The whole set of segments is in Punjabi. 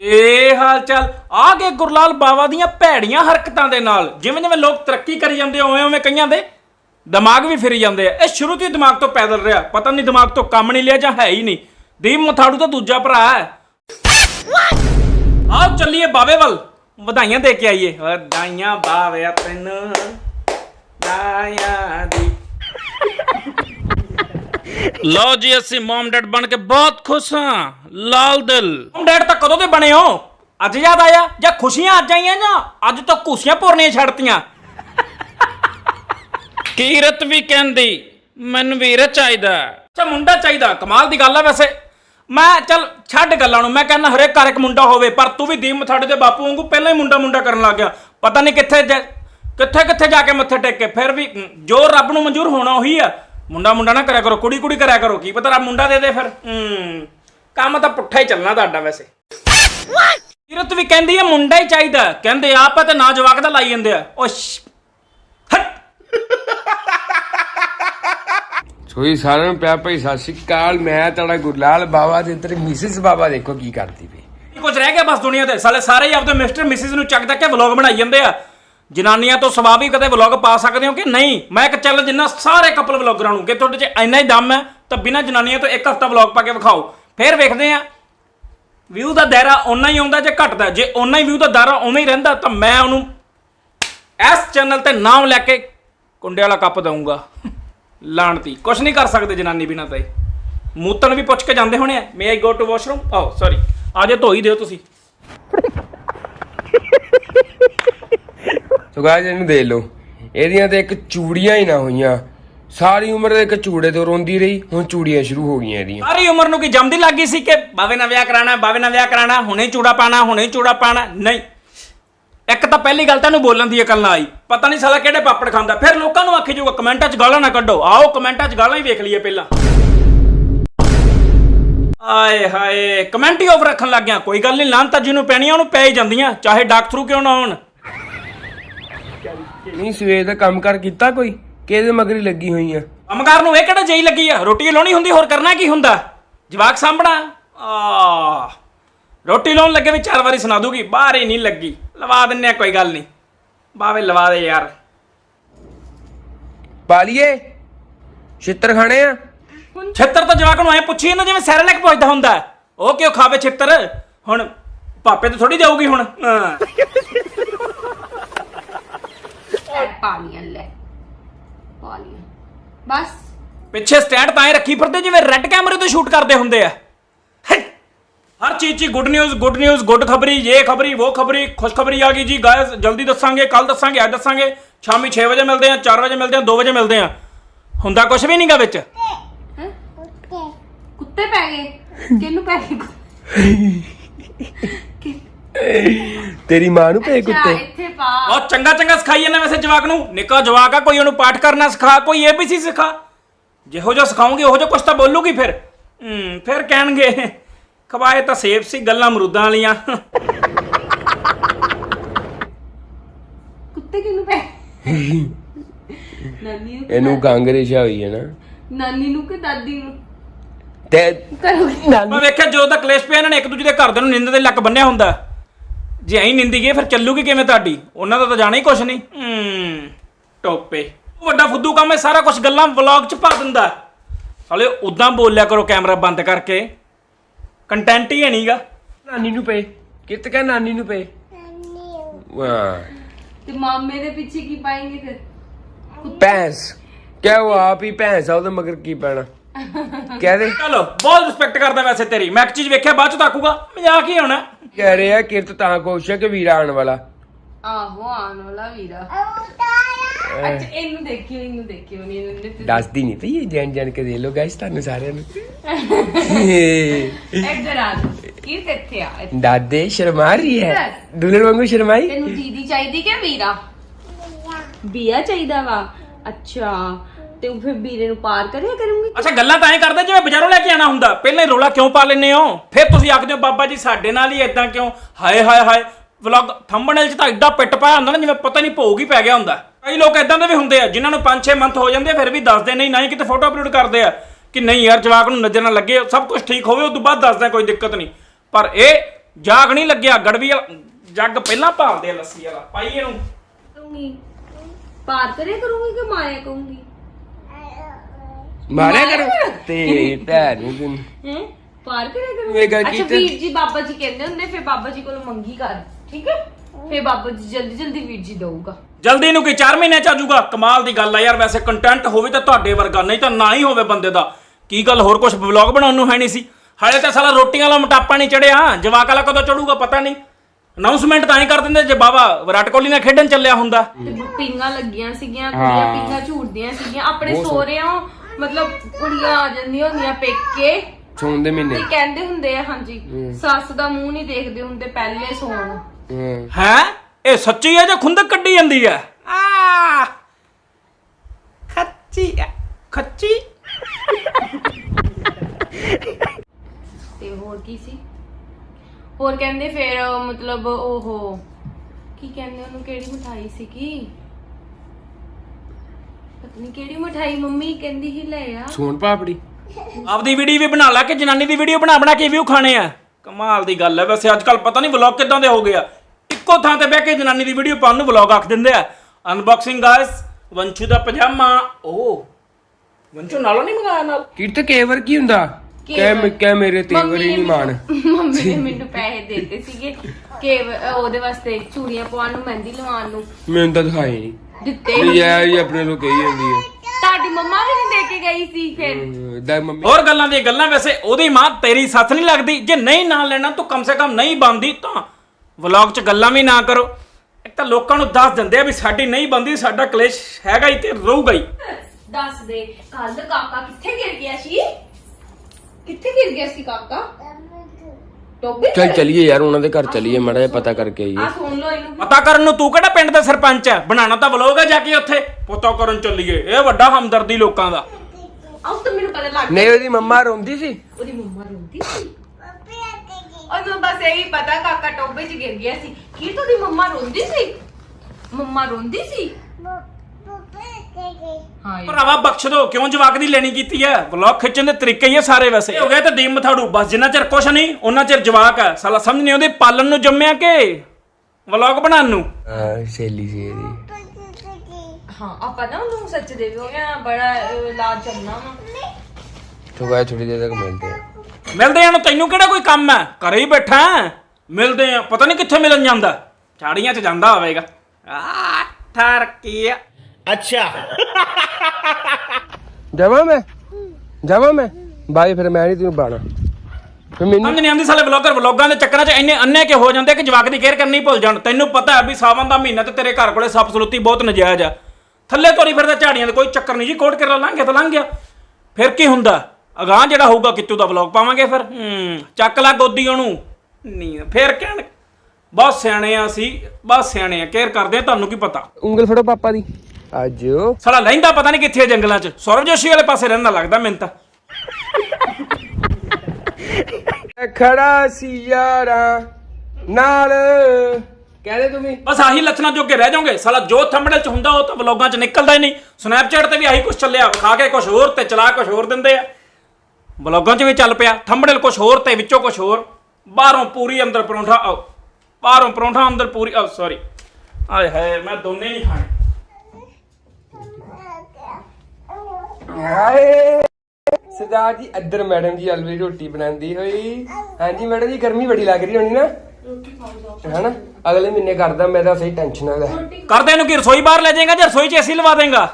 ਇਹ ਹਾਲ ਚਾਲ ਆ ਕੇ ਗੁਰਲਾਲ ਬਾਵਾ ਦੀਆਂ ਭੈੜੀਆਂ ਹਰਕਤਾਂ ਦੇ ਨਾਲ। ਜਿਵੇਂ ਜਿਵੇਂ ਲੋਕ ਤਰੱਕੀ ਕਰੀ ਜਾਂਦੇ ਓਵੇਂ ਓਵੇਂ ਕਈਆਂ ਦੇ ਦਿਮਾਗ ਵੀ ਫਿਰੀ ਜਾਂਦੇ ਆ। ਇਹ ਸ਼ੁਰੂ ਤੋਂ ਹੀ ਦਿਮਾਗ ਤੋਂ ਪੈਦਲ ਰਿਹਾ। ਪਤਾ ਨਹੀਂ ਦਿਮਾਗ ਤੋਂ ਕੰਮ ਨਹੀਂ ਲਿਆ ਜਾਂ ਹੈ ਹੀ ਨਹੀਂ। ਦੀਪ ਮਥਾੜੂ ਤਾਂ ਦੂਜਾ ਭਰਾ ਹੈ। ਆਓ ਚੱਲੀਏ ਬਾਵੇ ਵੱਲ। ਵਧਾਈਆਂ ਦੇ ਕੇ ਆਈਏ। ਵਧਾਈਆਂ ਬਾਵੇ ਤੈਨੂੰ। ਵਧਾਈਆਂ ਦੀ ਲਓ ਜੀ ਅਸੀਂ ਮਮ ਡੈਡ ਬਣ ਕੇ ਬਹੁਤ ਖੁਸ਼ ਹਾਂ। ਲਾਲ ਦਿਲ। ਮਮ ਡੈਡ ਤਾਂ ਕਦੋਂ ਦੇ ਬਣੇ ਹੋ? ਅੱਜ ਯਾਦ ਆਇਆ? ਜਾਂ ਖੁਸ਼ੀਆਂ ਅੱਜ ਆਈਆਂ ਜਾਂ ਅੱਜ ਤਾਂ ਖੁਸ਼ੀਆਂ ਭੋਰਨੀਆਂ ਛੱਡਤੀਆਂ? ਕੀਰਤ ਵੀ ਕਹਿੰਦੀ ਮੈਨੂੰ ਵੀਰ ਚਾਹੀਦਾ ਅੱਛਾ ਮੁੰਡਾ ਚਾਹੀਦਾ। ਕਮਾਲ ਦੀ ਗੱਲ ਆ ਵੈਸੇ। ਮੈਂ ਚੱਲ ਛੱਡ ਗੱਲਾਂ ਨੂੰ। ਮੈਂ ਕਹਿੰਦਾ ਹਰੇਕ ਘਰ ਇੱਕ ਮੁੰਡਾ ਹੋਵੇ ਪਰ ਤੂੰ ਵੀ ਦੀਮ ਸਾਡੇ ਦੇ ਬਾਪੂ ਵਾਂਗੂ ਪਹਿਲਾਂ ਹੀ ਮੁੰਡਾ ਮੁੰਡਾ ਕਰਨ ਲੱਗ ਗਿਆ। ਪਤਾ ਨਹੀਂ ਕਿੱਥੇ ਕਿੱਥੇ ਕਿੱਥੇ ਜਾ ਕੇ ਮੱਥੇ ਟੇਕ ਕੇ। ਫਿਰ ਵੀ ਜੋ ਰੱਬ ਨੂੰ ਮਨਜ਼ੂਰ ਹੋਣਾ ਉਹੀ ਆ। ਮੁੰਡਾ ਮੁੰਡਾ ਨਾ ਕਰਿਆ ਕਰੋ ਕੁੜੀ ਕੁੜੀ ਕਰਿਆ ਕਰੋ ਕੀ ਪਤਾ ਰੱਬ ਮੁੰਡਾ ਦੇ ਦੇ ਫਿਰ। ਹੂੰ ਕੰਮ ਤਾਂ ਪੁੱਠਾ ਹੀ ਚੱਲਣਾ ਤੁਹਾਡਾ ਵੈਸੇ। ਕੀਰਤ ਵੀ ਕਹਿੰਦੀ ਹੈ ਮੁੰਡਾ ਹੀ ਚਾਹੀਦਾ। ਕਹਿੰਦੇ ਆਪਾਂ ਤੇ ਨਾ ਜਵਾਕ ਦਾ ਲਾਈ ਜਾਂਦੇ ਆ। ਓ ਸ਼- ਹਟ। ਸੋਈ ਸਾਰਿਆਂ ਨੂੰ ਪਿਆ ਭਾਈ ਸਤਿ ਸ਼੍ਰੀ ਅਕਾਲ। ਮੈਂ ਤੁਹਾਡਾ ਗੁਰਲਾਲ ਬਾਬਾ ਤੇ ਇੱਧਰ ਮਿਸਿਸ ਬਾਬਾ ਦੇਖੋ ਕੀ ਕਰਦੀ ਪਈ। ਕੁਝ ਰਹਿ ਗਿਆ ਬਸ ਦੁਨੀਆ ਤੇ। ਸਾਲੇ ਸਾਰੇ ਹੀ ਆਪਦੇ ਮਿਸਟਰ ਮਿਸਿਸ ਨੂੰ ਚੱਕ ਚੱਕ ਕੇ ਵਲੌਗ ਬਣਾਈ ਜਾਂਦੇ ਆ। ਜਨਾਨੀਆਂ ਤੋਂ ਸਵਾ ਵੀ ਕਦੇ ਵਲੌਗ ਪਾ ਸਕਦੇ ਹੋ ਕਿ ਨਹੀਂ? ਮੈਂ ਇੱਕ ਚੈਲੰਜ ਦਿੰਦਾ ਸਾਰੇ ਕਪਲ ਵਲੌਗਰਾਂ ਨੂੰ ਕਿ ਤੁਹਾਡੇ 'ਚ ਇੰਨਾ ਹੀ ਦਮ ਹੈ, ਤਾਂ ਬਿਨਾਂ ਜਨਾਨੀਆਂ ਤੋਂ ਇੱਕ ਹਫਤਾ ਵਲੌਗ ਪਾ ਕੇ ਵਿਖਾਓ। ਫਿਰ ਵੇਖਦੇ ਆ ਵਿਊ ਦਾ ਦਾਇਰਾ ਓਨਾ ਹੀ ਆਉਂਦਾ ਜੇ ਘਟਦਾ ਜੇ ਓਨਾ ਹੀ ਵਿਊ ਦਾ ਦਾਇਰਾ ਉਵੇਂ ਹੀ ਰਹਿੰਦਾ, ਤਾਂ ਮੈਂ ਉਹਨੂੰ ਇਸ ਚੈਨਲ ਤੇ ਨਾਮ ਲੈ ਕੇ ਕੁੰਡੇ ਵਾਲਾ ਕੱਪ ਦਊਂਗਾ। ਲਾਣਤੀ। ਕੁਛ ਨਹੀਂ ਕਰ ਸਕਦੇ ਜਨਾਨੀ ਬਿਨਾਂ ਤਾਂ ਇਹ। ਮੂਤਨ ਵੀ ਪੁੱਛ ਕੇ ਜਾਂਦੇ ਹੋਣੇ ਆ। May I go to washroom ਆਓ ਸੌਰੀ ਆਜੇ ਧੋ ਹੀ ਦਿਓ ਤੁਸੀਂ। ਸੋ ਗਾਇਸ ਇਹਨੂੰ ਦੇਖ ਲਓ। ਇਹਦੀਆਂ ਤੇ ਇੱਕ ਚੂੜੀਆਂ ਹੀ ਨਾ ਹੋਈਆਂ। ਸਾਰੀ ਉਮਰ ਦੇ ਇੱਕ ਚੂੜੇ ਤੋਂ ਰੋਂਦੀ ਰਹੀ, ਹੁਣ ਚੂੜੀਆਂ ਸ਼ੁਰੂ ਹੋ ਗਈਆਂ ਇਹਦੀਆਂ। ਸਾਰੀ ਉਮਰ ਨੂੰ ਕੀ ਜੰਮਦੀ ਲੱਗੀ ਸੀ ਕਿ ਬਾਵੇ ਨਾਲ ਵਿਆਹ ਕਰਾਣਾ, ਬਾਵੇ ਨਾਲ ਵਿਆਹ ਕਰਾਣਾ, ਹੁਣੇ ਚੂੜਾ ਪਾਣਾ, ਹੁਣੇ ਚੂੜਾ ਪਾਣਾ? ਨਹੀਂ। ਇੱਕ ਤਾਂ ਪਹਿਲੀ ਗੱਲ ਤਾਂ ਇਹਨੂੰ ਬੋਲਣ ਦੀ ਅਕਲ ਨਾ ਆਈ। ਪਤਾ ਨਹੀਂ ਸਾਲਾ ਕਿਹੜੇ ਪਾਪੜ ਖਾਂਦਾ। ਫਿਰ ਲੋਕਾਂ ਨੂੰ ਆਖੀ ਜਾਊਗਾ, ਕਮੈਂਟਾਂ 'ਚ ਗਾਲਾਂ ਨਾ ਕੱਢੋ। ਆਓ, ਕਮੈਂਟਾਂ 'ਚ ਗਾਲਾਂ ਹੀ ਵੇਖ ਲਈਏ ਪਹਿਲਾਂ। ਆਏ ਹਾਏ, ਕਮੈਂਟ ਹੀ ਆਫ ਰੱਖਣ ਲੱਗ ਗਿਆ। ਕੋਈ ਗੱਲ ਨਹੀਂ ਲਾਂਤਾ ਜਿਹਨੂੰ ਪੈਣੀਆਂ, ਉਹਨੂੰ ਪੈ ਹੀ ਜਾਂਦੀਆਂ, ਚਾਹੇ ਡਾਕ ਥਰੂ ਕਿਉਂ ਨਾ ਹੋਣ। ਨਹੀਂ ਸਵੇਰ ਦਾ ਕੰਮ ਕਰ ਕੀਤਾ ਕੋਈ? ਕਿਹਦੇ ਮਗਰੀ ਲੱਗੀ ਹੋਈ ਆ? ਕੰਮਕਾਰ ਨੂੰ ਇਹ ਕਿਹੜਾ ਜਈ ਲੱਗੀ ਆ? ਰੋਟੀ ਲਾਉਣੀ ਹੁੰਦੀ ਹੋਰ ਕਰਨਾ ਕੀ ਹੁੰਦਾ? ਜਵਾਕ ਸਾਂਭਣਾ? ਆ ਰੋਟੀ ਲਾਉਣ ਲੱਗੇ ਵੀ ਚਾਰ ਵਾਰੀ ਸੁਣਾ ਦੂਗੀ ਬਾਹਰ ਹੀ ਨਹੀਂ ਲੱਗੀ। ਲਵਾ ਦਿੰਨੇ ਆ ਕੋਈ ਗੱਲ ਨਹੀਂ। ਬਾਵੇ ਲਵਾ ਦੇ ਯਾਰ। ਪਾਲੀਏ ਛਿੱਤਰ ਖਾਣੇ ਆ? ਛਿੱਤਰ ਤਾਂ ਜਵਾਕ ਨੂੰ ਐ ਪੁੱਛੀ ਨਾ ਜਿਵੇਂ ਸੈਰਲੈਕ ਪੁੱਛਦਾ ਹੁੰਦਾ। ਹੈ। ਉਹ ਕਿਉਂ ਖਾਵੇ ਛਿੱਤਰ? ਹੁਣ ਪਾਪੇ ਤੇ ਥੋੜੀ ਜਾਊਗੀ ਹੁਣ। ਹਾਂ। ਪਾਲੀਆਂ ਲੈ। ਪਾਲੀਆਂ। ਬਸ। ਪਿੱਛੇ ਸਟੈਂਡ ਤਾਂ ਐ ਰੱਖੀ ਫਿਰਦੇ ਜਿਵੇਂ ਰੈੱਡ ਕੈਮਰੇ ਤੋਂ ਸ਼ੂਟ ਕਰਦੇ ਹੁੰਦੇ ਆ। ਹਰ ਚੀਜ਼ 'ਚ good news good news good ਖਬਰੀ ਇਹ ਖਬਰੀ ਉਹ ਖਬਰੀ ਖੁਸ਼ਖਬਰੀ ਆ ਗਈ ਜੀ। ਗਾਇਸ ਜਲਦੀ ਦੱਸਾਂਗੇ ਕੱਲ ਦੱਸਾਂਗੇ ਅੱਜ ਦੱਸਾਂਗੇ। ਸ਼ਾਮੀ 6 ਵਜੇ ਮਿਲਦੇ ਆ 4 ਵਜੇ ਮਿਲਦੇ ਆ 2 ਵਜੇ ਮਿਲਦੇ ਆ। ਹੁੰਦਾ ਕੁਝ ਵੀ ਨਹੀਂਗਾ ਵਿੱਚ? ਹੈਂ? ਕੁੱਤੇ। ਪੈ ਗਏ। ਕਿਹਨੂੰ ਪੈ ਗਏ ਤੇਰੀ ਮਾਂ ਨੂੰ ਭੇ ਕੁੱਤੇ। ਇੱਥੇ ਪਾ। ਬਹੁਤ ਚੰਗਾ ਚੰਗਾ ਸਿਖਾਈ ਜਾਂਦੇ ਵੈਸੇ ਜਵਾਕ ਨੂੰ। ਨਿੱਕਾ ਜਵਾਕ ਆ ਕੋਈ ਉਹਨੂੰ ਪਾਠ ਕਰਨਾ ਸਿਖਾ ਕੋਈ ਏਬੀਸੀ ਸਿਖਾ। ਜਿਹੋ ਜਿਹਾ ਸਿਖਾਉਂਗੇ ਉਹੋ ਜਿਹਾ ਕੁਝ ਤਾਂ ਬੋਲੂਗੀ ਫਿਰ। ਹੂੰ ਫਿਰ ਕਹਿਣਗੇ ਖਵਾਏ ਤਾਂ ਸੇਬ ਸੀ ਗੱਲਾਂ ਅਮਰੂਦਾਂ ਵਾਲੀਆਂ। ਕੁੱਤੇ ਕਿਹਨੂੰ ਪੈ ਨਾਨੀ ਨੂੰ ਇਹਨੂੰ ਕਾਂਗਰੇਸ਼ਾ ਹੋਈ ਹੈ ਨਾ। ਨਾਨੀ ਨੂੰ ਕਿ ਦਾਦੀ ਨੂੰ? ਤੇ ਕਰੋਗੇ। ਮੈਂ ਵੇਖਿਆ ਜਦੋਂ ਦਾ ਕਲੇਸ਼ ਪਿਆ ਇਹਨਾਂ ਨੇ ਇੱਕ ਦੂਜੇ ਦੇ ਘਰ ਦੇ ਨੂੰ ਨਿੰਦ ਦੇ ਲੱਕ ਬੰਨਿਆ ਹੁੰਦਾ। ਜੇ ਐਂ ਨਿੰਦੀ ਗਏ ਫਿਰ ਚੱਲੂਗੀ ਕਿਵੇਂ ਤੁਹਾਡੀ? ਉਹਨਾਂ ਦਾ ਤਾਂ ਜਾਣਾ ਹੀ ਕੁਛ ਨਹੀਂ। ਹੂੰ ਟੋਪੇ। ਉਹ ਵੱਡਾ ਫੁੱਦੂ ਕੰਮ ਹੈ ਸਾਰਾ ਕੁਝ ਗੱਲਾਂ ਵਲੌਗ 'ਚ ਪਾ ਦਿੰਦਾ। ਸਾਲੇ ਉਦਾਂ ਬੋਲਿਆ ਕਰੋ ਕੈਮਰਾ ਬੰਦ ਕਰਕੇ। ਕੰਟੈਂਟ ਹੀ ਹੈ ਨਹੀਂਗਾ ਨਾਨੀ ਨੂੰ ਪੇ। ਕਿਤ ਕਹ ਨਾਨੀ ਨੂੰ ਪੇ? ਵਾਹ। ਤੇ ਮਾਮੇ ਦੇ ਪਿੱਛੇ ਕੀ ਪਾਏਂਗੇ ਫਿਰ? ਭੈਂਸ। ਕਿਆ ਉਹ ਆਪ ਹੀ ਭੈਂਸ ਆ ਉਹਦੇ ਮਗਰ ਕੀ ਪੈਣਾ? ਕਹਿ ਦੇ। ਚਲੋ ਬਹੁਤ ਰਿਸਪੈਕਟ ਕਰਦਾ ਵੈਸੇ ਤੇਰੀ। ਮੈਂ ਇੱਕ ਚੀਜ਼ ਵੇਖਿਆ ਬਾਅਦ 'ਚ ਤਾਕੂਗਾ ਮਜ਼ਾਕ ਹੀ ਹੋਣਾ। ਕਹਿ ਰਿਹਾ ਕਿਰਤ ਤਾਂ ਖੁਸ਼ ਹੈ ਕਿ ਵੀਰਾ ਆਉਣ ਵਾਲਾ। ਆਹੋ ਆਉਣ ਵਾਲਾ ਵੀਰਾ। ਅੱਛਾ ਇਹਨੂੰ ਦੇਖਿਓ ਇਹਨੂੰ ਦੇਖਿਓ ਨਹੀਂ ਇਹਨੂੰ ਤੇ- ਦੱਸਦੀ ਨਹੀਂ ਪਈ ਇਹ ਜਾਣ ਜਾਣ ਕੇ ਦੇ ਲੋ ਗਾਇਸ ਤੁਹਾਨੂੰ ਸਾਰਿਆਂ ਨੂੰ। ਇੱਧਰ ਆ। ਕੀ ਕਿੱਥੇ ਆ। ਦਾਦੇ ਸ਼ਰਮਾ ਰਹੀ ਹੈ ਦੁਲਹਨ ਵਾਂਗੂ ਸ਼ਰਮਾਈ? ਤੈਨੂੰ ਦੀਦੀ ਚਾਹੀਦੀ ਕਿ ਵੀਰਾ? ਬੀਆ ਚਾਹੀਦਾ ਵਾ? ਅੱਛਾ। ਤੇ ਉਹ ਫਿਰ ਵੀਰੇ ਨੂੰ ਪਾਰ ਕਰਿਆ ਕਰੂੰਗੀ? ਅੱਛਾ ਗੱਲਾਂ ਤਾਂ ਐਂ ਕਰਦੇ ਜਿਵੇਂ ਬਾਜ਼ਾਰੋਂ ਲੈ ਕੇ ਆਣਾ ਹੁੰਦਾ। ਪਹਿਲਾਂ ਹੀ ਰੋਲਾ ਕਿਉਂ ਪਾ ਲੈਨੇ ਹੋ? ਫਿਰ ਤੁਸੀਂ ਆਖਦੇ ਹੋ ਬਾਬਾ ਜੀ ਸਾਡੇ ਨਾਲ ਹੀ ਇਦਾਂ ਕਿਉਂ? ਹਾਏ ਹਾਏ ਹਾਏ। ਵਲੌਗ ਥੰਬਨੇਲ 'ਚ ਤਾਂ ਐਡਾ ਪਿੱਟ ਪਾਇਆ ਹੁੰਦਾ ਨਾ ਜਿਵੇਂ ਪਤਾ ਨਹੀਂ ਭੋਗ ਹੀ ਪੈ ਗਿਆ ਹੁੰਦਾ। ਕਈ ਲੋਕ ਇਦਾਂ ਦੇ ਵੀ ਹੁੰਦੇ ਆ ਜਿਨ੍ਹਾਂ ਨੂੰ 5-6 ਮੰਥ ਹੋ ਜਾਂਦੇ ਆ ਫਿਰ ਵੀ ਦੱਸਦੇ ਨਹੀਂ ਨਾ ਹੀ ਕਿਤੇ ਫੋਟੋ ਅਪਲੋਡ ਕਰਦੇ ਆ ਕਿ ਨਹੀਂ ਯਾਰ ਜਵਾਕ ਨੂੰ ਨਜ਼ਰ ਨਾ ਲੱਗੇ ਸਭ ਕੁਝ ਠੀਕ ਹੋਵੇ ਉਸ ਤੋਂ ਬਾਅਦ ਦੱਸਦਾ ਕੋਈ ਦਿੱਕਤ ਨਹੀਂ। ਪਰ ਇਹ ਜਾਗ ਨਹੀਂ ਲੱਗਿਆ ਗੜਵੀ ਵਾਲਾ ਜੱਗ ਪਹਿਲਾਂ ਭਾਲਦੇ ਆ ਲੱਸੀ ਵਾਲਾ ਪਾਈ ਇਹਨੂੰ। ਕਰੂੰਗੀ। ਪਾਰ ਕਰਿਆ ਕਰੂੰਗੀ ਕਿ ਮਾਰਿਆ ਕਰੂੰਗੀ ਮਾਰਿਆ ਕਰੋ। ਤੇ ਭੈਣ ਨੂੰ ਹੈ ਪਾਰ ਕਰਿਆ ਇਹ ਗੱਲ ਅੱਛਾ ਕੀਤੀ? ਵੀਰ ਜੀ ਬਾਬਾ ਜੀ ਕਹਿੰਦੇ ਹੁੰਦੇ ਫਿਰ ਬਾਬਾ ਜੀ ਕੋਲੋਂ ਮੰਗੀ ਕਰ ਠੀਕ ਹੈ? ਫਿਰ ਬਾਬਾ ਜੀ ਜਲਦੀ ਜਲਦੀ ਵੀਰ ਜੀ ਦਊਗਾ। ਜਲਦੀ ਨੂੰ ਕੀ 4 ਮਹੀਨੇ ਚ ਆ ਜਾਊਗਾ? ਕਮਾਲ ਦੀ ਗੱਲ ਆ ਯਾਰ ਵੈਸੇ ਕੰਟੈਂਟ ਹੋਵੇ ਤਾਂ ਤੁਹਾਡੇ ਵਰਗਾ ਨਹੀਂ ਤਾਂ ਨਾ ਹੀ ਹੋਵੇ ਬੰਦੇ ਦਾ। ਕੀ ਗੱਲ ਹੋਰ ਕੁਝ ਵਲੌਗ ਬਣਾਉਣ ਨੂੰ ਹੈ ਨਹੀਂ ਸੀ? ਹਾਲੇ ਤਾਂ ਸਾਲਾ ਰੋਟੀਆਂ ਵਾਲਾ ਮੋਟਾਪਾ ਨਹੀਂ ਚੜਿਆ। ਜਵਾਕ ਵਾਲਾ ਕਦੋਂ ਚੜੂਗਾ ਪਤਾ ਨਹੀਂ। ਅਨਾਉਂਸਮੈਂਟ ਤਾਂ ਹੀ ਕਰ ਦਿੰਦੇ ਜੇ ਬਾਬਾ ਵਿਰਾਟ ਕੋਹਲੀ ਨਾਲ ਖੇਡਣ ਚੱਲਿਆ ਹੁੰਦਾ। ਤੇ ਪਿੰਗਾ ਲੱਗੀਆਂ ਸੀਗੀਆਂ ਕੁੜੀਆਂ ਪਿੰਗਾ ਝੂਟਦੀਆਂ ਸੀਗੀਆਂ। ਆਪਣੇ ਸੋਹਰਿਆਂ ਮਤਲਬ ਕੁੜੀਆਂ ਆ ਜਾਂਦੀਆਂ ਹੁੰਦੀਆਂ ਪੇਕੇ। ਸੌਣ ਦੇ ਮਹੀਨੇ। ਤੇ ਕਹਿੰਦੇ ਹੁੰਦੇ ਆ ਹਾਂਜੀ। ਸੱਸ ਦਾ ਮੂੰਹ ਨਹੀਂ ਦੇਖਦੇ ਹੁੰਦੇ ਪਹਿਲੇ ਸੌਣ। ਹਾਂ। ਹੈ? ਇਹ ਸੱਚੀ ਹੈ ਜਾਂ ਖੁੰਦਕ ਕੱਢੀ ਜਾਂਦੀ ਹੈ? ਆ! ਖੱਚੀ ਹੈ। ਖੱਚੀ। ਤੇ ਹੋਰ ਕੀ ਸੀ? ਹੋਰ ਕਹਿੰਦੇ ਫਿਰ ਮਤਲਬ ਉਹ ਕੀ ਕਹਿੰਦੇ ਉਹਨੂੰ ਕਿਹੜੀ ਮਠਾਈ ਸੀ ਕੀ ਪਤਾ ਨਹੀਂ ਕਿਹੜੀ ਮਠਾਈ ਮੰਮੀ ਕਹਿੰਦੀ ਸੀ ਲੈ ਆ। ਸੋਨ ਪਾਪੜੀ। ਆਪਦੀ ਵੀਡੀਓ ਵੀ ਬਣਾ ਲਾ ਕਿ ਜਨਾਨੀ ਦੀ ਵੀਡੀਓ ਬਣਾ ਬਣਾ ਕੇ ਵਿਊ ਖਾਣੇ ਆ। ਕਮਾਲ ਦੀ ਗੱਲ ਹੈ ਵੈਸੇ ਅੱਜ ਕੱਲ ਪਤਾ ਨਹੀਂ ਵਲੌਗ ਕਿਦਾਂ ਦੇ ਹੋ ਗਏ ਆ। ਇੱਕੋ ਥਾਂ ਤੇ ਬਹਿ ਕੇ ਜਨਾਨੀ ਦੀ ਵੀਡੀਓ ਪਾਉਣ ਨੂੰ ਵਲੌਗ ਆਖ ਦਿੰਦੇ ਆ। ਅਨਬਾਕਸਿੰਗ ਗਾਇਸ ਵੰਸ਼ੂ ਦਾ ਪਜਾਮਾ। ਓ ਵੰਸ਼ੂ ਨਾਲੋਂ ਨਹੀਂ ਮੰਗਾਇਆ ਨਾਲ? ਕਿਰਤ ਕੇਵਰ ਕੀ ਹੁੰਦਾ? ਕਹਿ ਕਹਿ ਮੇਰੇ ਤੇਵਰ ਹੀ ਨਹੀਂ ਮਾਣ। ਮੰਮੀ ਨੇ ਮੈਨੂੰ ਪੈਸੇ ਦਿੱਤੇ ਸੀਗੇ। ਕਿ ਉਹਦੇ ਵਾਸਤੇ ਚੂੜੀਆਂ ਪਵਾਉਣ ਨੂੰ ਮਹਿੰਦੀ ਲਵਾਉਣ ਨੂੰ। ਮੈਨੂੰ ਤਾਂ ਦਿਖਾਏ ਨਹੀਂ ਦਿੱਤੇ ਇਹ ਯਾਰ ਇਹ ਆਪਣੇ ਨੂੰ ਕਹੀ ਜਾਂਦੀ ਹੈ ਤੁਹਾਡੀ ਮੰਮਾ ਵੀ ਨਹੀਂ ਦੇ ਕੇ ਗਈ ਸੀ ਫਿਰ। ਦਾ ਮੰਮੀ ਹੋਰ ਗੱਲਾਂ ਦੀਆਂ ਗੱਲਾਂ ਵੈਸੇ ਉਹਦੀ ਮਾਂ ਤੇਰੀ ਸੱਸ ਨਹੀਂ ਲੱਗਦੀ। ਜੇ ਨਹੀਂ ਨਾਲ ਲੈਣਾ ਤੂੰ ਕਮ ਸੇ ਕਮ ਨਹੀਂ ਬੰਦੀ ਤਾਂ ਵਲੌਗ 'ਚ ਗੱਲਾਂ ਵੀ ਨਾ ਕਰੋ। ਇੱਕ ਤਾਂ ਲੋਕਾਂ ਨੂੰ ਦੱਸ ਦਿੰਦੇ ਆ ਵੀ ਸਾਡੀ ਨਹੀਂ ਬੰਦੀ ਸਾਡਾ ਕਲੇਸ਼ ਹੈਗਾ ਹੀ ਤੇ ਰਹੂਗਾ ਹੀ। ਦੱਸ ਦੇ ਕੱਲ ਕਾਕਾ ਕਿੱਥੇ ਗਿਰ ਗਿਆ ਸੀ? ਕਿੱਥੇ ਗਿਰ ਗਿਆ ਸੀ ਕਾਕਾ? ਟੋਬੇ ਚੱਲ ਚਲੀਏ ਯਾਰ ਉਹਨਾਂ ਦੇ ਘਰ ਚਲੀਏ ਮੜਾ ਜਿਹਾ ਪਤਾ ਕਰਕੇ ਆਈਏ। ਆ ਸੁਣ ਲਓ ਇਹਨੂੰ। ਪਤਾ ਕਰਨ ਨੂੰ ਤੂੰ ਕਿਹੜਾ ਪਿੰਡ ਦਾ ਸਰਪੰਚ ਹੈ ਬਣਾਉਣਾ ਤਾਂ ਵਲੋਗ ਹੈ ਜਾ ਕੇ ਉੱਥੇ। ਪਤਾ ਕਰਨ ਚੱਲੀਏ ਇਹ ਵੱਡਾ ਹਮਦਰਦੀ ਲੋਕਾਂ ਦਾ। ਆਉ ਤਾਂ ਮੈਨੂੰ ਪਤਾ ਲੱਗ ਗਿਆ। ਨਹੀਂ ਉਹਦੀ ਮੰਮਾ ਰੋਂਦੀ ਸੀ? ਉਹਦੀ ਮੰਮਾ ਰੋਂਦੀ ਸੀ? ਉਹਨੂੰ ਬਸ ਇਹੀ ਪਤਾ ਕਾਕਾ ਟੋਬੇ 'ਚ ਗਿਰ ਗਿਆ ਸੀ। ਕੀ ਤੁਹਾਡੀ ਮੰਮਾ ਰੋਂਦੀ ਸੀ? ਮੰਮਾ ਰੋਂਦੀ ਸੀ? ਹਾਂ। ਭਰਾਵਾ ਬਖਸ਼ ਦੋ ਕਿਉਂ ਜਵਾਕ ਦੀ ਲੈਣੀ ਕੀਤੀ ਹੈ ਵਲੌਗ ਖਿੱਚਣ ਦੇ ਤਰੀਕੇ ਹੀ ਆ ਸਾਰੇ ਵੈਸੇ। ਇਹ ਹੋ ਗਿਆ ਤੇ ਦੀਮ ਮਥਾੜੂ। ਬਸ ਜਿੰਨਾ ਚਿਰ ਕੁਛ ਨਹੀਂ ਉਹਨਾਂ ਚਿਰ ਜਵਾਕ ਹੈ ਸਾਲਾ ਸਮਝ ਨਹੀਂ ਆਉਂਦੀ ਪਾਲਣ ਨੂੰ ਜੰਮਿਆ ਕਿ? ਵਲੌਗ ਬਣਾਉਣ ਨੂੰ? ਹਾਂ ਸੇਲੀ ਸੀ ਇਹਦੀ ਹਾਂ ਆਪਾਂ ਨਾ ਉਹਨੂੰ ਸੱਚ ਦੇ ਵੀ ਹੋਇਆ ਬੜਾ ਅਹ, ਇਲਾਜ ਚੱਲਣਾ ਵਾ। ਤੂੰ ਥੋੜੀ ਦੇਰ ਤੱਕ ਮਿਲਦੇ ਆ। ਮਿਲਦੇ ਆ ਨੂੰ ਤੈਨੂੰ ਕਿਹੜਾ ਕੋਈ ਕੰਮ ਹੈ ਘਰੇ ਹੀ ਬੈਠਾ ਹੈ। ਮਿਲਦੇ ਆ। ਪਤਾ ਨਹੀਂ ਕਿੱਥੇ ਮਿਲਣ ਜਾਂਦਾ। ਝਾੜੀਆਂ 'ਚ ਜਾਂਦਾ ਹੋਵੇਗਾ। ਆ ਠਰਕੀ ਜਾਵਾਂ ਮੈਂ? ਜਾਵਾਂ ਮੈਂ? ਬਾਈ ਫਿਰ ਮੈਂ ਨਹੀਂ ਤੈਨੂੰ ਬਾਣਾ। ਫਿਰ ਮੈਨੂੰ ਸਮਝ ਨਹੀਂ ਆਉਂਦੀ ਸਾਲੇ ਵਲੌਗਰ ਵਲੌਗਾਂ ਦੇ ਚੱਕਰਾਂ 'ਚ ਇੰਨੇ ਅੰਨੇ ਕਿ ਹੋ ਜਾਂਦੇ ਕਿ ਜਵਾਕ ਦੀ ਕੇਅਰ ਕਰਨੀ ਭੁੱਲ ਜਾਣ। ਤੈਨੂੰ ਪਤਾ ਹੈ ਵੀ ਸਾਵਨ ਦਾ ਮਹੀਨਾ ਤੇ ਤੇਰੇ ਘਰ ਕੋਲੇ ਸੱਪ ਸਲੂਤੀ ਬਹੁਤ ਨਜਾਇਜ਼ ਆ। ਥੱਲੇ ਤੋਰੀ ਫਿਰਦਾ ਝਾੜੀਆਂ ਦੇ ਕੋਈ ਚੱਕਰ ਨਹੀਂ ਜੀ ਕੋਟ ਕਰ ਲੰਘ ਗਿਆ ਤਾਂ ਲੰਘ ਗਿਆ। ਫਿਰ ਕੀ ਹੁੰਦਾ? ਅਗਾਹ ਜਿਹੜਾ ਹੋਊਗਾ ਕਿੱਤੂ ਦਾ ਵਲੌਗ ਪਾਵਾਂਗੇ ਫਿਰ। ਹੂੰ ਚੱਕ ਲੈ ਗੋਦੀ ਉਹਨੂੰ। ਨਹੀਂ ਫਿਰ ਕਹਿਣ ਬਹੁਤ ਸਿਆਣੇ ਆ ਅਸੀਂ ਬਹੁਤ ਸਿਆਣੇ ਆ ਕੇਅਰ ਕਰਦੇ ਆ ਤੁਹਾਨੂੰ ਕੀ ਪਤਾ। ਉਂਗਲ ਫੜੋ ਪਾਪਾ ਦੀ। ਅੱਜ। ਸਾਲਾ ਲੈਂਦਾ ਪਤਾ ਨਹੀਂ ਕਿੱਥੇ ਜੰਗਲਾਂ 'ਚ। ਸੌਰਵ ਜੋਸ਼ੀ ਵਾਲੇ ਪਾਸੇ ਰਹਿੰਦਾ ਲੱਗਦਾ ਮੈਨੂੰ ਤਾਂ। ਖੜਾ ਸੀ ਯਾਰਾਂ ਨਾਲ। ਕਹਦੇ ਤੁਸੀਂ ਬਸ ਆਹੀ ਲੱਛਣਾਂ ਜੋਗੇ ਰਹਿ ਜਾਓਗੇ। ਸਾਲਾ ਜੋ ਥੰਬਨੇਲ 'ਚ ਹੁੰਦਾ ਉਹ ਤਾਂ ਵਲੌਗਾਂ 'ਚ ਨਿਕਲਦਾ ਹੀ ਨਹੀਂ। ਸਨੈਪਚੈਟ ਤੇ ਵੀ ਆਹੀ ਕੁਝ ਚੱਲਿਆ। ਵਿਖਾ ਕੇ ਕੁਝ ਹੋਰ ਤੇ ਚਲਾ ਕੁਝ ਹੋਰ ਦਿੰਦੇ ਆ। ਵਲੌਗਾਂ 'ਚ ਵੀ ਚੱਲ ਪਿਆ। ਥੰਬਨੇਲ ਕੁਝ ਹੋਰ ਤੇ ਵਿੱਚੋਂ ਕੁਝ ਹੋਰ। ਬਾਹਰੋਂ ਪੂਰੀ ਅੰਦਰ ਪਰੌਂਠਾ ਆਓ। ਬਾਹਰੋਂ ਪਰੌਂਠਾ ਅੰਦਰ ਪੂਰੀ ਆਓ ਸੌਰੀ ਆਏ ਹਾਏ ਮੈਂ ਦੋਨੇ ਨਹੀਂ ਖਾਣੇ। ਹਾਏ। ਸਰਦਾਰ ਜੀ ਇੱਧਰ ਮੈਡਮ ਜੀ ਦੀ ਰੋਟੀ ਬਣਾਉਂਦੀ ਹੋਈ। ਹਾਂਜੀ ਮੈਡਮ ਜੀ ਗਰਮੀ ਬੜੀ ਲੱਗ ਰਹੀ ਹੋਣੀ ਨਾ। ਹੈਨਾ? ਅਗਲੇ ਮਹੀਨੇ ਕਰਦਾ ਮੈਂ ਤਾਂ ਸਹੀ ਟੈਨਸ਼ਨ ਹੈਗਾ ਕਰਦੇ ਨੂੰ ਕੀ ਰਸੋਈ ਬਾਹਰ ਲੈ ਜਾਏਗਾ ਜਾਂ ਰਸੋਈ 'ਚ ਏਸੀ ਲਵਾ ਦੇਗਾ?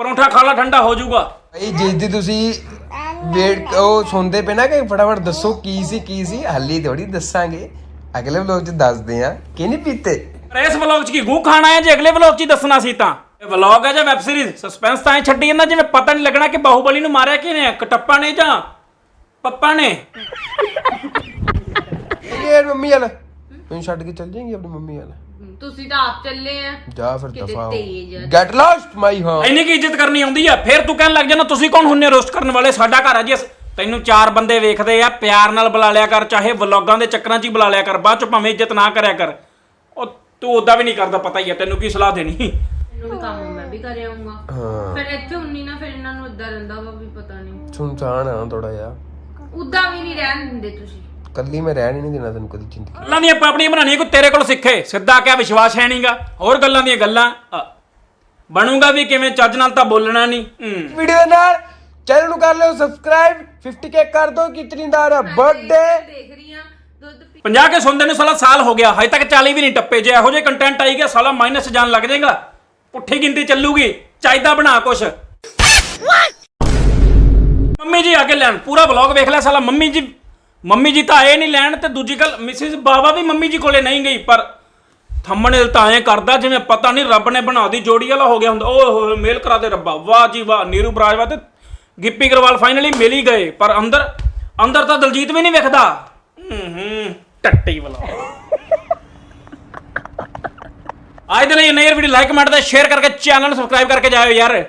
ਪਰੌਂਠਾ ਖਾ ਲਾ ਠੰਡਾ ਹੋ ਜਾਊਗਾ। ਭਾਈ ਜਿਸ ਦੀ ਤੁਸੀਂ ਵੇਟ ਉਹ ਸੁਣਦੇ ਪਏ ਨਾ ਕਿ ਫਟਾਫਟ ਦੱਸੋ ਕੀ ਸੀ ਕੀ ਸੀ? ਹਾਲੀ ਥੋੜੀ ਦੱਸਾਂਗੇ। ਅਗਲੇ ਵਲੋਗ ਚ ਦੱਸਦੇ ਆ ਕਿ ਨਹੀਂ ਪੀਤੇ? ਪਰ ਇਸ ਵਲੌਗ 'ਚ ਕੀ ਗੂੰ ਖਾਣਾ ਹੈ ਜੇ ਅਗਲੇ ਵਲੌਗ 'ਚ ਹੀ ਦੱਸਣਾ ਸੀ ਤਾਂ। ਵਲੌਗ ਹੈ ਜਾਂ ਵੈਬ ਸੀਰੀਜ਼ ਸਸਪੈਂਸ ਤਾਂ ਐ ਛੱਡੀ ਜਾਂਦਾ ਜਿਵੇਂ ਪਤਾ ਨਹੀਂ ਲੱਗਣਾ ਕਿ ਬਾਹੂਬਲੀ ਨੂੰ ਮਾਰਿਆ ਕਿਹਨੇ ਕਟੱਪਾ ਨੇ ਜਾਂ ਪੱਪਾ ਨੇ? ਯਾਰ ਮੰਮੀ ਵਾਲਾ। ਮੈਨੂੰ ਛੱਡ ਕੇ ਚੱਲ ਜਾਏਗੀ ਆਪਣੀ ਮੰਮੀ ਵਾਲਾ। ਤੁਸੀਂ ਤਾਂ ਆਪ ਚੱਲੇ ਆ। ਜਾ ਫਿਰ ਕਿਤੇ ਦਫਾ ਤੇਜ਼ ਆ। ਗੈਟ ਲੌਸਟ ਮਾਈ ਹੋਮ ਇੰਨੀ ਕੀ ਇੱਜ਼ਤ ਕਰਨੀ ਆਉਂਦੀ ਆ। ਫਿਰ ਤੂੰ ਕਹਿਣ ਲੱਗ ਜਾਣਾ ਤੁਸੀਂ ਕੌਣ ਹੁੰਨੇ ਰੋਸਟ ਕਰਨ ਵਾਲੇ? ਸਾਡਾ ਘਰ ਆ ਜੀ ਅਸ- ਤੈਨੂੰ ਚਾਰ ਬੰਦੇ ਵੇਖਦੇ ਆ ਪਿਆਰ ਨਾਲ ਬੁਲਾ ਲਿਆ ਕਰ ਚਾਹੇ ਵਲੌਗਾਂ ਦੇ ਚੱਕਰਾਂ 'ਚ ਹੀ ਬੁਲਾ ਲਿਆ ਕਰ ਬਾਅਦ 'ਚ ਭਾਵੇਂ ਇੱਜ਼ਤ ਨਾ ਕਰਿਆ ਕਰ। ਉਹ ਤੂੰ ਉਦਾਂ ਵੀ ਨਹੀਂ ਕਰਦਾ ਪਤਾ ਹੀ ਆ ਤੈਨੂੰ ਕੀ ਸਲਾਹ ਦੇਣੀ? ਇਹਨੂੰ ਵੀ ਕੰਮ ਮੈਂ ਵੀ ਕਰ ਆਉਂਗਾ ਹਾਂ। ਫਿਰ ਇੱਥੇ ਹੁੰਨੀ ਨਾ ਫਿਰ ਇਹਨਾਂ ਨੂੰ ਇੱਦਾਂ ਰਹਿੰਦਾ ਵਾ ਵੀ ਪਤਾ ਨਹੀਂ ਸੁਨਸਾਨ ਆ ਥੋੜਾ ਜਿਹਾ। ਉਦਾਂ ਵੀ ਨਹੀਂ ਰਹਿਣ ਦਿੰਦੇ ਤੁਸੀਂ। ਕੱਲੀ ਮੈਂ ਰਹਿਣ ਹੀ ਨਹੀਂ ਦੇਣਾ ਤੈਨੂੰ ਕਦੀ ਜ਼ਿੰਦਗੀ ਗੱਲਾਂ ਦੀਆਂ ਪਾਪੜੀਆਂ ਬਣਾਉਣੀਆਂ ਕੋਈ ਤੇਰੇ ਕੋਲ ਸਿੱਖੇ। ਸਿੱਧਾ ਕਿਆ ਵਿਸ਼ਵਾਸ ਹੈ ਨਹੀਂਗਾ। ਹੋਰ ਗੱਲਾਂ ਦੀਆਂ ਗੱਲਾਂ ਅ, ਬਣੂਗਾ ਵੀ ਕਿਵੇਂ ਚੱਜ ਨਾਲ ਤਾਂ ਬੋਲਣਾ ਨਹੀਂ ਹੂੰ। ਵੀਡੀਓ ਦੇ ਨਾਲ ਚੈਨਲ ਨੂੰ ਕਰ ਲਿਓ ਸਬਸਕ੍ਰਾਈਬ 50k ਕਰ ਦਿਓ ਕਿਤਨੀ ਦਾ ਬਰਥਡੇ ਦੇਖ ਰਹੀ ਆ ਦੁੱਧ ਪੀ 50 ਕੇ ਸੁਣਦੇ ਨੂੰ ਸਾਲਾ ਸਾਲ ਹੋ ਗਿਆ ਹਜੇ ਤੱਕ 40 ਵੀ ਨਹੀਂ ਟੱਪੇ ਜੇ ਇਹੋ ਜਿਹੇ ਕੰਟੈਂਟ ਆਈ ਗਿਆ ਸਾਲਾ ਮਾਈਨਸ ਜਾਣ ਲੱਗ ਜਾਏਗਾ। ਪੁੱਠੀ ਗਿਣਤੀ ਚੱਲੂਗੀ, ਚਾਹੀਦਾ ਬਣਾ ਕੁਛ। ਮੰਮੀ ਜੀ ਆ ਕੇ ਲੈਣ, ਪੂਰਾ ਵਲੌਗ ਵੇਖ ਲੈ ਸਾਲਾ, ਮੰਮੀ ਜੀ ਮੰਮੀ ਜੀ ਤਾਂ ਆਏ ਨਹੀਂ ਲੈਣ ਤੇ ਦੂਜੀ ਗੱਲ ਮਿਸਿਸ ਬਾਵਾ ਵੀ ਮੰਮੀ ਜੀ ਕੋਲੇ ਨਹੀਂ ਗਈ, ਪਰ ਥੰਮਣੇਲ ਤਾਂ ਐਂ ਕਰਦਾ ਜਿਵੇਂ ਪਤਾ ਨਹੀਂ ਰੱਬ ਨੇ ਬਣਾ ਦੀ ਜੋੜੀ ਵਾਲਾ ਹੋ ਗਿਆ ਹੁੰਦਾ। ਓਏ ਹੋਏ ਮੇਲ ਕਰਾ ਦੇ ਰੱਬਾ, ਵਾਹ ਜੀ ਵਾਹ, ਨੀਰੂ ਬਰਾਜਵਾ ਤੇ ਗਿੱਪੀ ਗਰੇਵਾਲ ਫਾਈਨਲੀ ਮਿਲ ਹੀ ਗਏ, ਪਰ ਅੰਦਰ ਅੰਦਰ ਤਾਂ ਦਲਜੀਤ ਵੀ ਨਹੀਂ ਵੇਖਦਾ। ਹੂੰ ਹੂੰ, ਟੱਟੀ ਵਾਲਾ ਅੱਜ ਦੇ ਲਈ ਨਈ ਵੀਡੀਓ ਲਾਈਕ ਕਮੈਂਟ ਤੇ ਸ਼ੇਅਰ ਕਰਕੇ ਚੈਨਲ ਨੂੰ ਸਬਸਕ੍ਰਾਈਬ ਕਰਕੇ ਜਾਇਓ ਯਾਰ।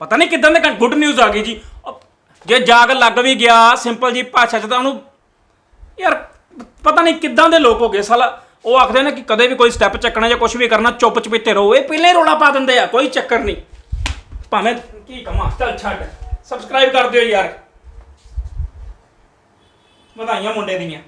ਪਤਾ ਨਹੀਂ ਕਿਦਾਂ ਦੇ ਗੁੱਡ ਨਿਊਜ਼ ਆ ਗਈ ਜੀ। ਜੇ ਜਾਗ ਲੱਗ ਵੀ ਗਿਆ ਸਿੰਪਲ ਜੀ ਭਾਸ਼ਾ ਚ ਤਾਂ ਉਹਨੂੰ ਯਾਰ, ਪਤਾ ਨਹੀਂ ਕਿੱਦਾਂ ਦੇ ਲੋਕ ਹੋ ਗਏ। ਸਾਲਾ, ਉਹ ਆਖਦੇ ਨੇ ਕਿ ਕਦੇ ਵੀ ਕੋਈ ਸਟੈਪ ਚੱਕਣਾ ਜਾਂ ਕੁਝ ਵੀ ਕਰਨਾ, ਚੁੱਪ ਚਪੀਤੇ ਰਹੋ। ਇਹ ਪਹਿਲਾਂ ਹੀ ਰੋਲਾ ਪਾ ਦਿੰਦੇ ਆ, ਕੋਈ ਚੱਕਰ ਨਹੀਂ। ਭਾਵੇਂ ਕੀ ਕਮਾ, ਚੱਲ ਛੱਡ। ਸਬਸਕ੍ਰਾਈਬ ਕਰ ਦਿਓ ਯਾਰ। ਵਧਾਈਆਂ ਮੁੰਡੇ ਦੀਆਂ।